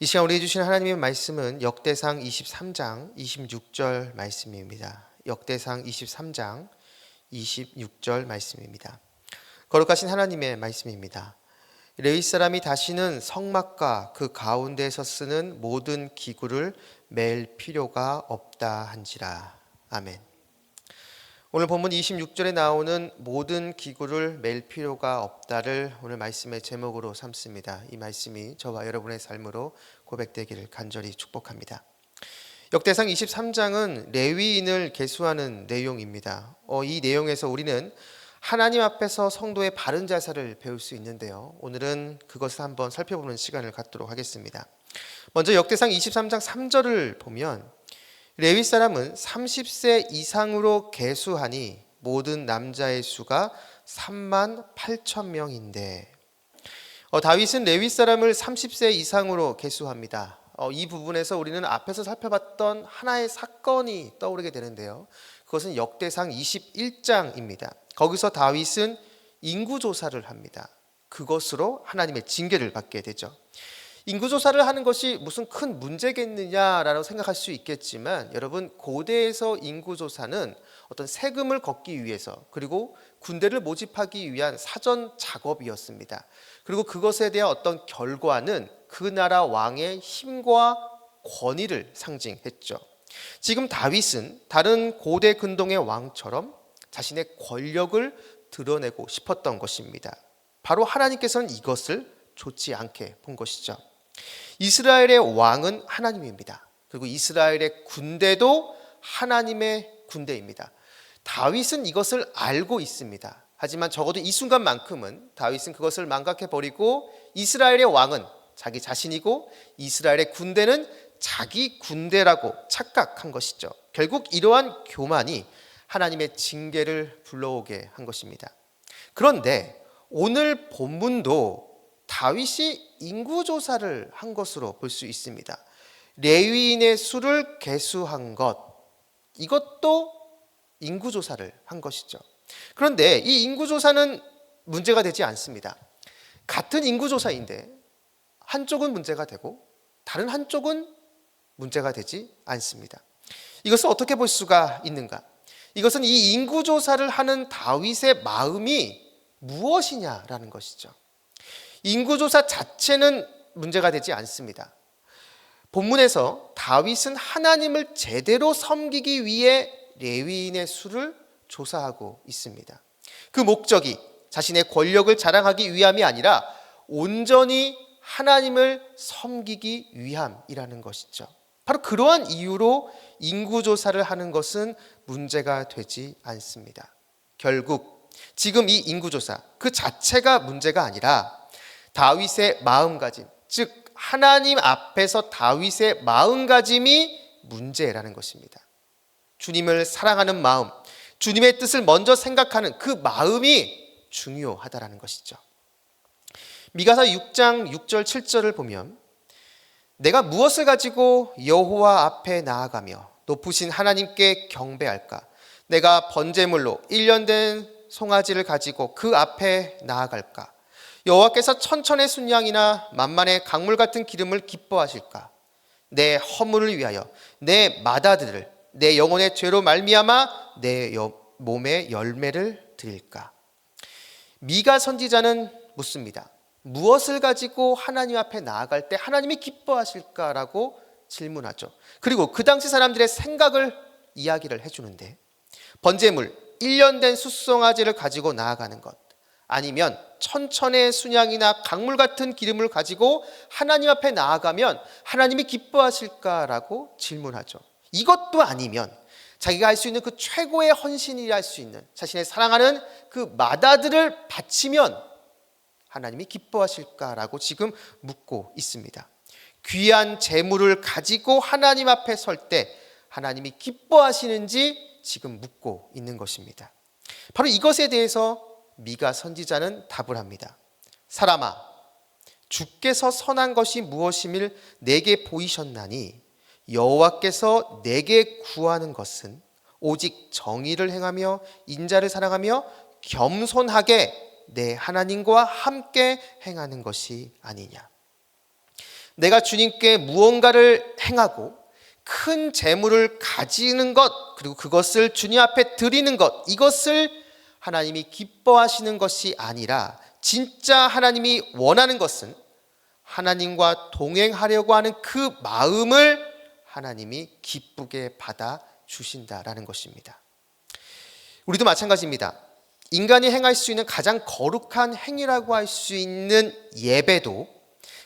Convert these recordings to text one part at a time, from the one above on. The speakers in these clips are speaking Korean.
이 시간 우리 주신 하나님의 말씀은 역대상 23장 26절 말씀입니다. 역대상 23장 26절 말씀입니다. 거룩하신 하나님의 말씀입니다. 레위 사람이 다시는 성막과 그 가운데에서 쓰는 모든 기구를 맬 필요가 없다 한지라. 아멘. 오늘 본문 26절에 나오는 모든 기구를 맬 필요가 없다를 오늘 말씀의 제목으로 삼습니다. 이 말씀이 저와 여러분의 삶으로 고백되기를 간절히 축복합니다. 역대상 23장은 레위인을 계수하는 내용입니다. 어, 이 내용에서 우리는 하나님 앞에서 성도의 바른 자세를 배울 수 있는데요. 오늘은 그것을 한번 살펴보는 시간을 갖도록 하겠습니다. 먼저 역대상 23장 3절을 보면 레위 사람은 30세 이상으로 계수하니 모든 남자의 수가 3만 8천 명인데 어, 다윗은 레위 사람을 30세 이상으로 계수합니다. 어, 이 부분에서 우리는 앞에서 살펴봤던 하나의 사건이 떠오르게 되는데요. 그것은 역대상 21장입니다. 거기서 다윗은 인구 조사를 합니다. 그것으로 하나님의 징계를 받게 되죠. 인구조사를 하는 것이 무슨 큰 문제겠느냐라고 생각할 수 있겠지만 여러분 고대에서 인구조사는 어떤 세금을 걷기 위해서 그리고 군대를 모집하기 위한 사전 작업이었습니다. 그리고 그것에 대한 어떤 결과는 그 나라 왕의 힘과 권위를 상징했죠. 지금 다윗은 다른 고대 근동의 왕처럼 자신의 권력을 드러내고 싶었던 것입니다. 바로 하나님께서는 이것을 좋지 않게 본 것이죠. 이스라엘의 왕은 하나님입니다. 그리고 이스라엘의 군대도 하나님의 군대입니다. 다윗은 이것을 알고 있습니다. 하지만 적어도 이 순간만큼은 다윗은 그것을 망각해 버리고 이스라엘의 왕은 자기 자신이고 이스라엘의 군대는 자기 군대라고 착각한 것이죠. 결국 이러한 교만이 하나님의 징계를 불러오게 한 것입니다. 그런데 오늘 본문도 다윗이 인구 조사를 한 것으로 볼 수 있습니다. 레위인의 수를 계수한 것 이것도 인구 조사를 한 것이죠. 그런데 이 인구 조사는 문제가 되지 않습니다. 같은 인구 조사인데 한쪽은 문제가 되고 다른 한쪽은 문제가 되지 않습니다. 이것을 어떻게 볼 수가 있는가? 이것은 이 인구 조사를 하는 다윗의 마음이 무엇이냐라는 것이죠. 인구조사 자체는 문제가 되지 않습니다. 본문에서 다윗은 하나님을 제대로 섬기기 위해 레위인의 수를 조사하고 있습니다. 그 목적이 자신의 권력을 자랑하기 위함이 아니라 온전히 하나님을 섬기기 위함이라는 것이죠. 바로 그러한 이유로 인구조사를 하는 것은 문제가 되지 않습니다. 결국 지금 이 인구조사 그 자체가 문제가 아니라 다윗의 마음가짐, 즉 하나님 앞에서 다윗의 마음가짐이 문제라는 것입니다. 주님을 사랑하는 마음, 주님의 뜻을 먼저 생각하는 그 마음이 중요하다라는 것이죠. 미가서 6장 6절 7절을 보면 내가 무엇을 가지고 여호와 앞에 나아가며 높으신 하나님께 경배할까? 내가 번제물로 1년 된 송아지를 가지고 그 앞에 나아갈까? 여호와께서 천천의 순양이나 만만의 강물 같은 기름을 기뻐하실까? 내 허물을 위하여 내 마다들을 내 영혼의 죄로 말미암아 내 몸의 열매를 드릴까? 미가 선지자는 묻습니다. 무엇을 가지고 하나님 앞에 나아갈 때 하나님이 기뻐하실까라고 질문하죠. 그리고 그 당시 사람들의 생각을 이야기를 해주는데 번제물 1년 된 숫송아지를 가지고 나아가는 것 아니면 천천의 순양이나 강물 같은 기름을 가지고 하나님 앞에 나아가면 하나님이 기뻐하실까라고 질문하죠. 이것도 아니면 자기가 할 수 있는 그 최고의 헌신이라 할 수 있는 자신의 사랑하는 그 마다들을 바치면 하나님이 기뻐하실까라고 지금 묻고 있습니다. 귀한 재물을 가지고 하나님 앞에 설 때 하나님이 기뻐하시는지 지금 묻고 있는 것입니다. 바로 이것에 대해서 미가 선지자는 답을 합니다. 사람아, 주께서 선한 것이 무엇임을 내게 보이셨나니 여호와께서 내게 구하는 것은 오직 정의를 행하며 인자를 사랑하며 겸손하게 내 하나님과 함께 행하는 것이 아니냐. 내가 주님께 무언가를 행하고 큰 재물을 가지는 것 그리고 그것을 주님 앞에 드리는 것 이것을 하나님이 기뻐하시는 것이 아니라 진짜 하나님이 원하는 것은 하나님과 동행하려고 하는 그 마음을 하나님이 기쁘게 받아 주신다라는 것입니다. 우리도 마찬가지입니다. 인간이 행할 수 있는 가장 거룩한 행위라고 할 수 있는 예배도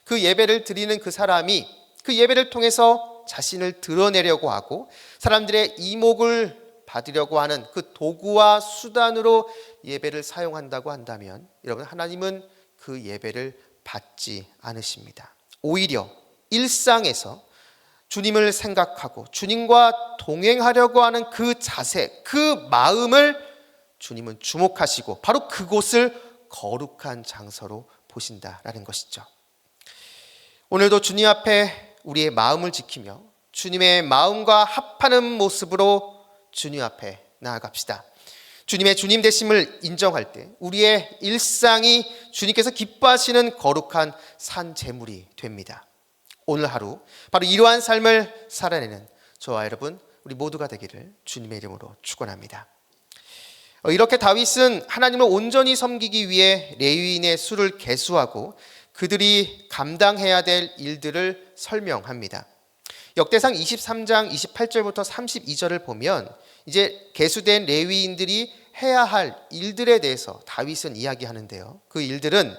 그 예배를 드리는 그 사람이 그 예배를 통해서 자신을 드러내려고 하고 사람들의 이목을 받으려고 하는 그 도구와 수단으로 예배를 사용한다고 한다면 여러분 하나님은 그 예배를 받지 않으십니다. 오히려 일상에서 주님을 생각하고 주님과 동행하려고 하는 그 자세, 그 마음을 주님은 주목하시고 바로 그곳을 거룩한 장소로 보신다라는 것이죠. 오늘도 주님 앞에 우리의 마음을 지키며 주님의 마음과 합하는 모습으로 주님 앞에 나아갑시다. 주님의 주님 되심을 인정할 때 우리의 일상이 주님께서 기뻐하시는 거룩한 산 제물이 됩니다. 오늘 하루 바로 이러한 삶을 살아내는 저와 여러분 우리 모두가 되기를 주님의 이름으로 축원합니다. 어, 이렇게 다윗은 하나님을 온전히 섬기기 위해 레위인의 수를 계수하고 그들이 감당해야 될 일들을 설명합니다. 역대상 23장 28절부터 32절을 보면 이제 계수된 레위인들이 해야 할 일들에 대해서 다윗은 이야기하는데요. 그 일들은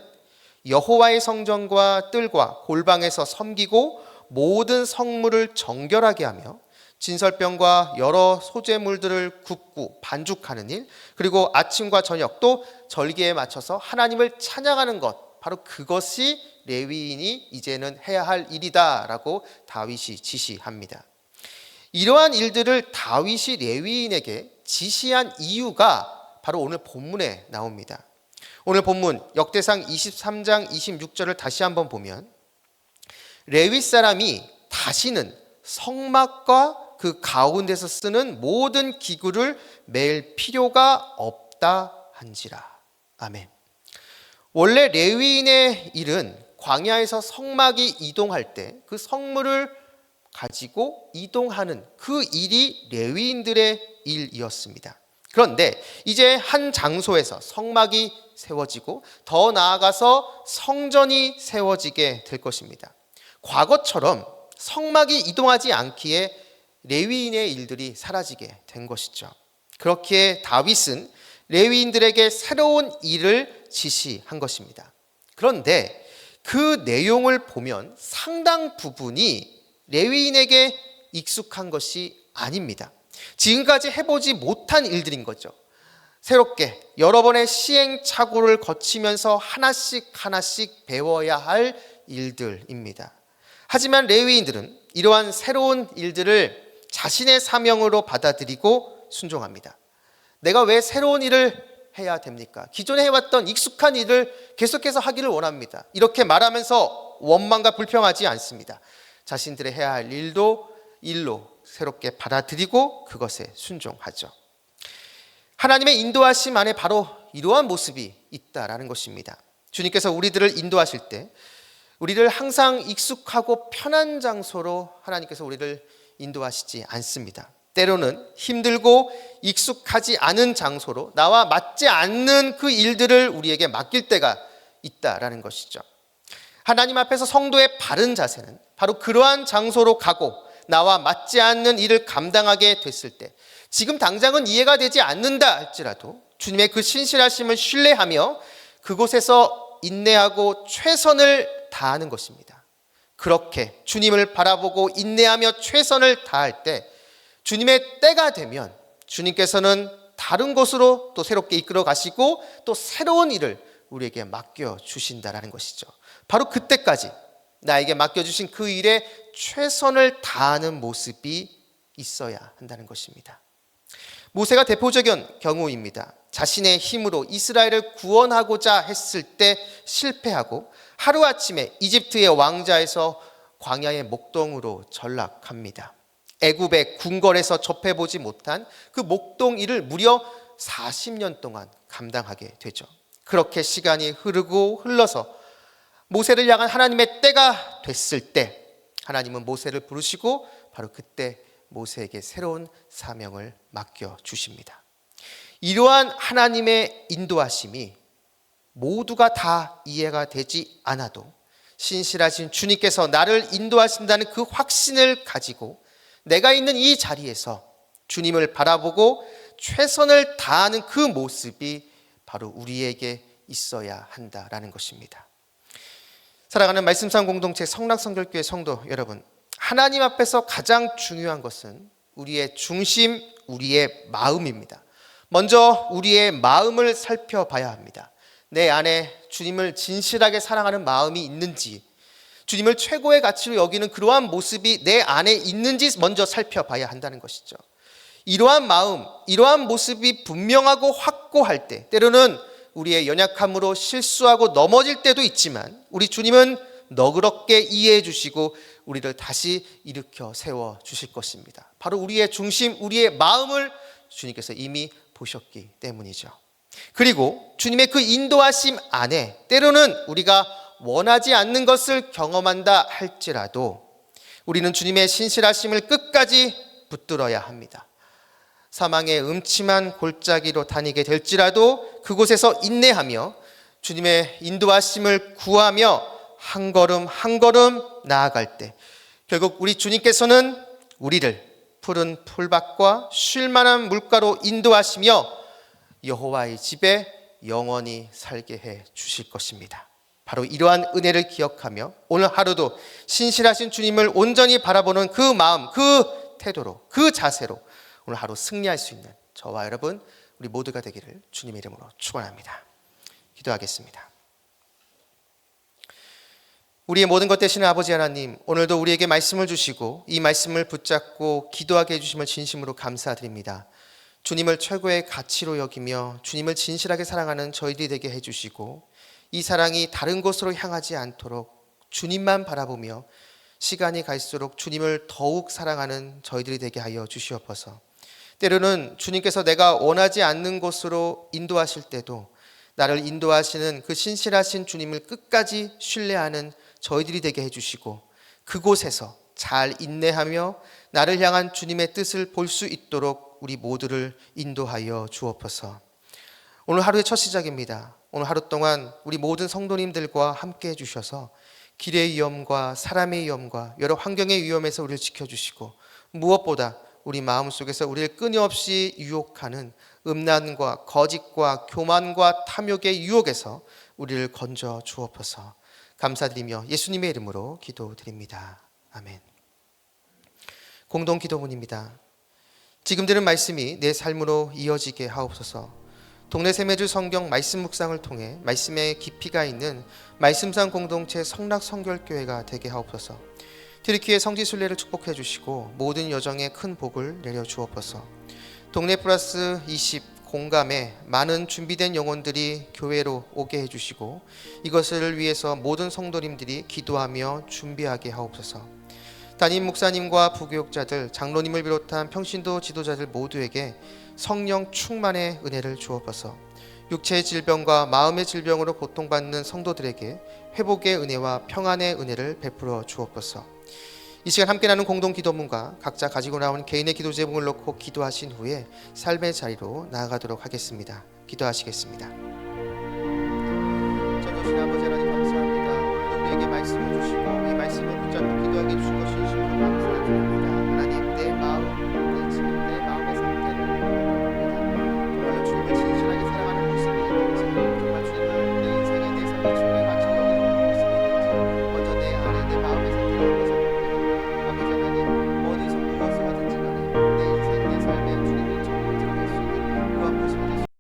여호와의 성전과 뜰과 골방에서 섬기고 모든 성물을 정결하게 하며 진설병과 여러 소재물들을 굽고 반죽하는 일, 그리고 아침과 저녁 또 절기에 맞춰서 하나님을 찬양하는 것, 바로 그것이 레위인이 이제는 해야 할 일이다라고 다윗이 지시합니다. 이러한 일들을 다윗이 레위인에게 지시한 이유가 바로 오늘 본문에 나옵니다. 오늘 본문 역대상 23장 26절을 다시 한번 보면 레위 사람이 다시는 성막과 그 가운데서 쓰는 모든 기구를 맬 필요가 없다 한지라. 아멘. 원래 레위인의 일은 광야에서 성막이 이동할 때 그 성물을 가지고 이동하는 그 일이 레위인들의 일이었습니다. 그런데 이제 한 장소에서 성막이 세워지고 더 나아가서 성전이 세워지게 될 것입니다. 과거처럼 성막이 이동하지 않기에 레위인의 일들이 사라지게 된 것이죠. 그렇기에 다윗은 레위인들에게 새로운 일을 지시한 것입니다. 그런데 그 내용을 보면 상당 부분이 레위인에게 익숙한 것이 아닙니다. 지금까지 해보지 못한 일들인 거죠. 새롭게 여러 번의 시행착오를 거치면서 하나씩 하나씩 배워야 할 일들입니다. 하지만 레위인들은 이러한 새로운 일들을 자신의 사명으로 받아들이고 순종합니다. 내가 왜 새로운 일을 해야 됩니까? 기존에 해왔던 익숙한 일을 계속해서 하기를 원합니다. 이렇게 말하면서 원망과 불평하지 않습니다. 자신들의 해야 할 일도 일로 새롭게 받아들이고 그것에 순종하죠. 하나님의 인도하심 안에 바로 이러한 모습이 있다라는 것입니다. 주님께서 우리들을 인도하실 때 우리를 항상 익숙하고 편한 장소로 하나님께서 우리를 인도하시지 않습니다. 때로는 힘들고 익숙하지 않은 장소로 나와 맞지 않는 그 일들을 우리에게 맡길 때가 있다라는 것이죠. 하나님 앞에서 성도의 바른 자세는 바로 그러한 장소로 가고 나와 맞지 않는 일을 감당하게 됐을 때 지금 당장은 이해가 되지 않는다 할지라도 주님의 그 신실하심을 신뢰하며 그곳에서 인내하고 최선을 다하는 것입니다. 그렇게 주님을 바라보고 인내하며 최선을 다할 때 주님의 때가 되면 주님께서는 다른 곳으로 또 새롭게 이끌어 가시고 또 새로운 일을 우리에게 맡겨 주신다라는 것이죠. 바로 그때까지 나에게 맡겨 주신 그 일에 최선을 다하는 모습이 있어야 한다는 것입니다. 모세가 대표적인 경우입니다. 자신의 힘으로 이스라엘을 구원하고자 했을 때 실패하고 하루아침에 이집트의 왕자에서 광야의 목동으로 전락합니다. 애굽의 궁궐에서 접해보지 못한 그 목동 일을 무려 40년 동안 감당하게 되죠. 그렇게 시간이 흐르고 흘러서 모세를 향한 하나님의 때가 됐을 때 하나님은 모세를 부르시고 바로 그때 모세에게 새로운 사명을 맡겨 주십니다. 이러한 하나님의 인도하심이 모두가 다 이해가 되지 않아도 신실하신 주님께서 나를 인도하신다는 그 확신을 가지고 내가 있는 이 자리에서 주님을 바라보고 최선을 다하는 그 모습이 바로 우리에게 있어야 한다라는 것입니다. 사랑하는 말씀상 공동체 성락성결교회 성도 여러분, 하나님 앞에서 가장 중요한 것은 우리의 중심, 우리의 마음입니다. 먼저 우리의 마음을 살펴봐야 합니다. 내 안에 주님을 진실하게 사랑하는 마음이 있는지, 주님을 최고의 가치로 여기는 그러한 모습이 내 안에 있는지 먼저 살펴봐야 한다는 것이죠. 이러한 마음, 이러한 모습이 분명하고 확고할 때, 때로는 우리의 연약함으로 실수하고 넘어질 때도 있지만, 우리 주님은 너그럽게 이해해 주시고, 우리를 다시 일으켜 세워 주실 것입니다. 바로 우리의 중심, 우리의 마음을 주님께서 이미 보셨기 때문이죠. 그리고 주님의 그 인도하심 안에 때로는 우리가 원하지 않는 것을 경험한다 할지라도 우리는 주님의 신실하심을 끝까지 붙들어야 합니다. 사망의 음침한 골짜기로 다니게 될지라도 그곳에서 인내하며 주님의 인도하심을 구하며 한 걸음 한 걸음 나아갈 때 결국 우리 주님께서는 우리를 푸른 풀밭과 쉴 만한 물가로 인도하시며 여호와의 집에 영원히 살게 해 주실 것입니다. 바로 이러한 은혜를 기억하며 오늘 하루도 신실하신 주님을 온전히 바라보는 그 마음, 그 태도로, 그 자세로 오늘 하루 승리할 수 있는 저와 여러분 우리 모두가 되기를 주님의 이름으로 축원합니다. 기도하겠습니다. 우리의 모든 것 되시는 아버지 하나님, 오늘도 우리에게 말씀을 주시고 이 말씀을 붙잡고 기도하게 해 주심을 진심으로 감사드립니다. 주님을 최고의 가치로 여기며 주님을 진실하게 사랑하는 저희들이 되게 해 주시고 이 사랑이 다른 곳으로 향하지 않도록 주님만 바라보며 시간이 갈수록 주님을 더욱 사랑하는 저희들이 되게 하여 주시옵소서. 때로는 주님께서 내가 원하지 않는 곳으로 인도하실 때도 나를 인도하시는 그 신실하신 주님을 끝까지 신뢰하는 저희들이 되게 해주시고 그곳에서 잘 인내하며 나를 향한 주님의 뜻을 볼 수 있도록 우리 모두를 인도하여 주옵소서. 오늘 하루의 첫 시작입니다. 오늘 하루 동안 우리 모든 성도님들과 함께 해주셔서 길의 위험과 사람의 위험과 여러 환경의 위험에서 우리를 지켜주시고 무엇보다 우리 마음 속에서 우리를 끊임없이 유혹하는 음란과 거짓과 교만과 탐욕의 유혹에서 우리를 건져 주옵소서. 감사드리며 예수님의 이름으로 기도드립니다. 아멘. 공동 기도문입니다. 지금 들은 말씀이 내 삶으로 이어지게 하옵소서. 동네 세매주 성경 말씀 묵상을 통해 말씀의 깊이가 있는 말씀상 공동체 성락 성결교회가 되게 하옵소서. 트리키의 성지 순례를 축복해 주시고 모든 여정에 큰 복을 내려 주옵소서. 동네 플러스 20 공감에 많은 준비된 영혼들이 교회로 오게 해 주시고 이것을 위해서 모든 성도님들이 기도하며 준비하게 하옵소서. 담임 목사님과 부교육자들, 장로님을 비롯한 평신도 지도자들 모두에게 성령 충만의 은혜를 주옵소서. 육체의 질병과 마음의 질병으로 고통받는 성도들에게 회복의 은혜와 평안의 은혜를 베풀어 주옵소서. 이 시간 함께 나눈 공동 기도문과 각자 가지고 나온 개인의 기도 제목을 놓고 기도하신 후에 삶의 자리로 나아가도록 하겠습니다. 기도하시겠습니다. 전도신 아버지 하나님 감사합니다. 우리에게 말씀을 주시고